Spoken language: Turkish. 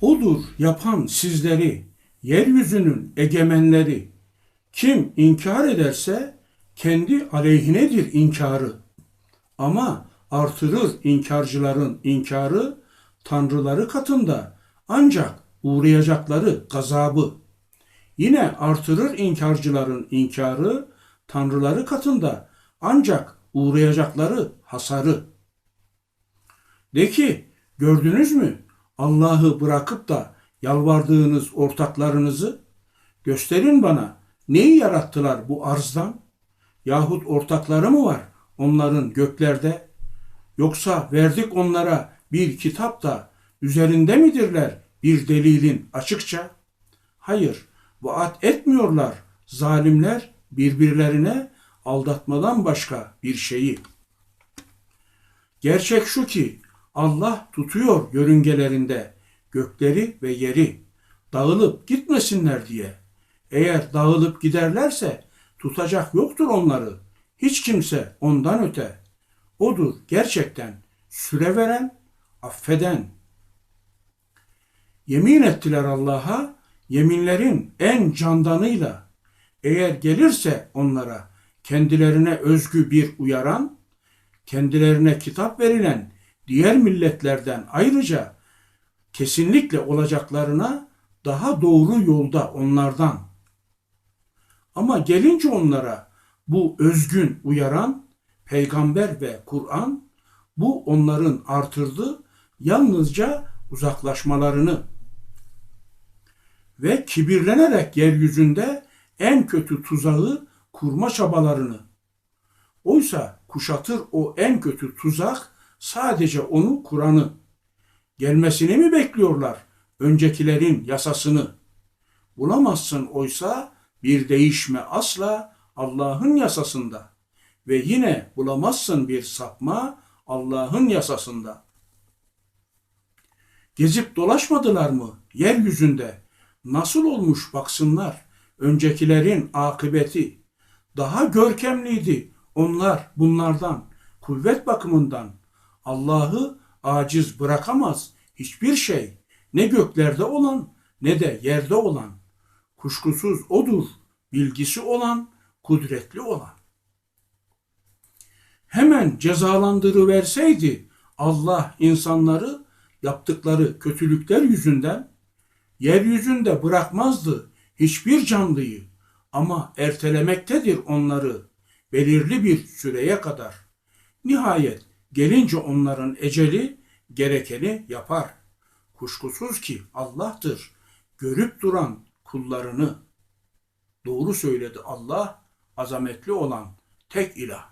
Odur yapan sizleri, yeryüzünün egemenleri. Kim inkar ederse kendi aleyhinedir inkarı. Ama artırır inkarcıların inkarı, tanrıları katında ancak uğrayacakları gazabı. Yine artırır inkarcıların inkarı, tanrıları katında ancak uğrayacakları hasarı. De ki, gördünüz mü Allah'ı bırakıp da yalvardığınız ortaklarınızı? Gösterin bana neyi yarattılar bu arzdan? Yahut ortakları mı var onların göklerde? Yoksa verdik onlara bir kitap da üzerinde midirler bir delilin açıkça? Hayır, vaat etmiyorlar zalimler birbirlerine aldatmadan başka bir şeyi. Gerçek şu ki Allah tutuyor yörüngelerinde gökleri ve yeri dağılıp gitmesinler diye. Eğer dağılıp giderlerse tutacak yoktur onları. Hiç kimse ondan öte. Odur gerçekten süre veren, affeden. Yemin ettiler Allah'a, yeminlerin en candanıyla. Eğer gelirse onlara kendilerine özgü bir uyaran, kendilerine kitap verilen diğer milletlerden ayrıca kesinlikle olacaklarına daha doğru yolda onlardan. Ama gelince onlara bu özgün uyaran peygamber ve Kur'an bu onların artırdı yalnızca uzaklaşmalarını ve kibirlenerek yeryüzünde en kötü tuzağı kurma çabalarını. Oysa kuşatır o en kötü tuzak sadece onu Kur'an'ı. Gelmesini mi bekliyorlar öncekilerin yasasını? Bulamazsın oysa bir değişme asla Allah'ın yasasında ve yine bulamazsın bir sapma Allah'ın yasasında. Gezip dolaşmadılar mı yeryüzünde? Nasıl olmuş baksınlar öncekilerin akıbeti. Daha görkemliydi onlar bunlardan, kuvvet bakımından. Allah'ı aciz bırakamaz hiçbir şey. Ne göklerde olan ne de yerde olan. Kuşkusuz odur, bilgisi olan, kudretli olan. Hemen cezalandırıverseydi Allah insanları yaptıkları kötülükler yüzünden yeryüzünde bırakmazdı hiçbir canlıyı ama ertelemektedir onları belirli bir süreye kadar. Nihayet gelince onların eceli gerekeni yapar. Kuşkusuz ki Allah'tır görüp duran kullarını. Doğru söyledi Allah, azametli olan tek ilah.